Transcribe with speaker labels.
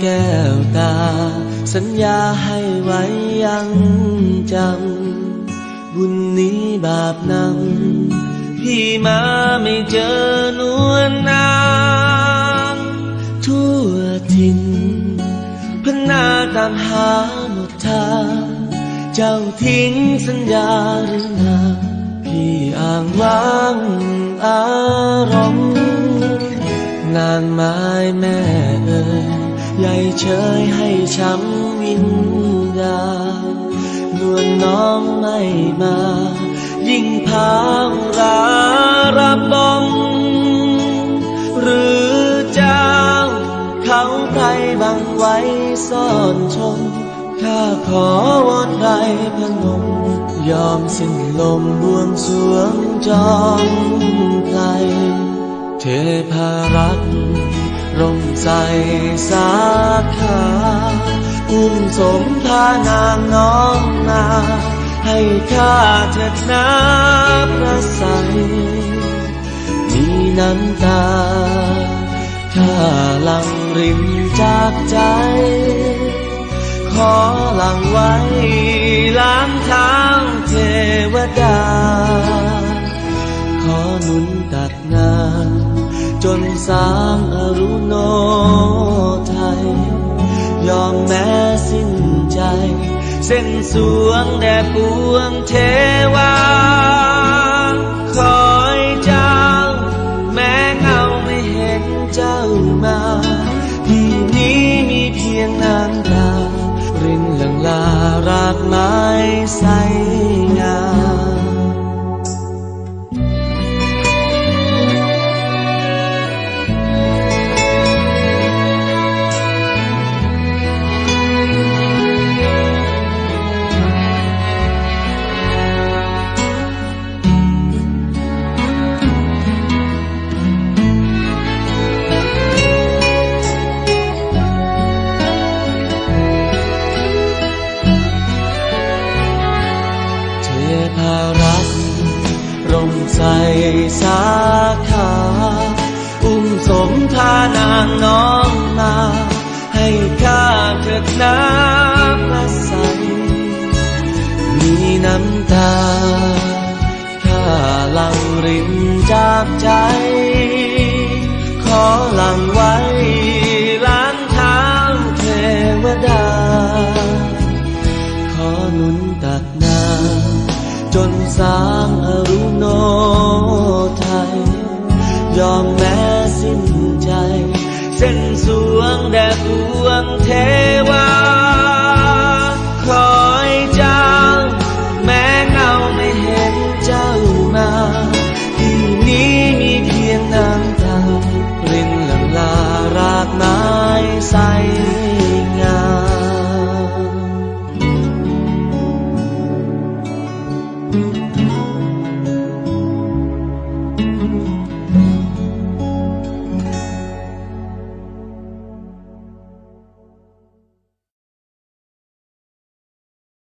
Speaker 1: แก้วตา สัญญาให้ไว้ยังจำ บุญนี้บาปนำพี่มาไม่เจอนวลนางทั่วทินพนาตามหาหมดทางเจ้าทิ้งสัญญา นางไม้แม่เอ่ยใหญ่เชยให้ช้ำวิญญานวลน้องไม่มา ยิ่งพางราระบมหรือเจ้าเขาใครบังไว้ซ่อนชมข้าขอวอนไรพนมยอมสิ้นลมบวงสวงจอมไกลเทพารักษ์ ร่มใสสาขาอุ้มสมพานางน้องนา ให้ข้าเถิดนาพระใสยมีน้ำตาข้าหลังริมจากใจ ขอหลังไว้ล้างทาเทวดา ขอหนุนตัดงานจนสางอรุ โนไทย ยอมแม้สิ้นใจ เส้นสวงแด่ปวงเทวา คอยเจ้า แม้เงาไม่เห็นเจ้ามาที่นี้มีเพียงน้ำตารินหลังลารากไม้ ใส่สาขาอุ้มสมพานางน้องมา ให้ข้าเถิดน้ำพระใส มีน้ำตาข้าลังรินจากใจ สางอรุโนไทย ยอมแม้สิ้นใจ เส้นสวงแด่ปวงเทวา thank you.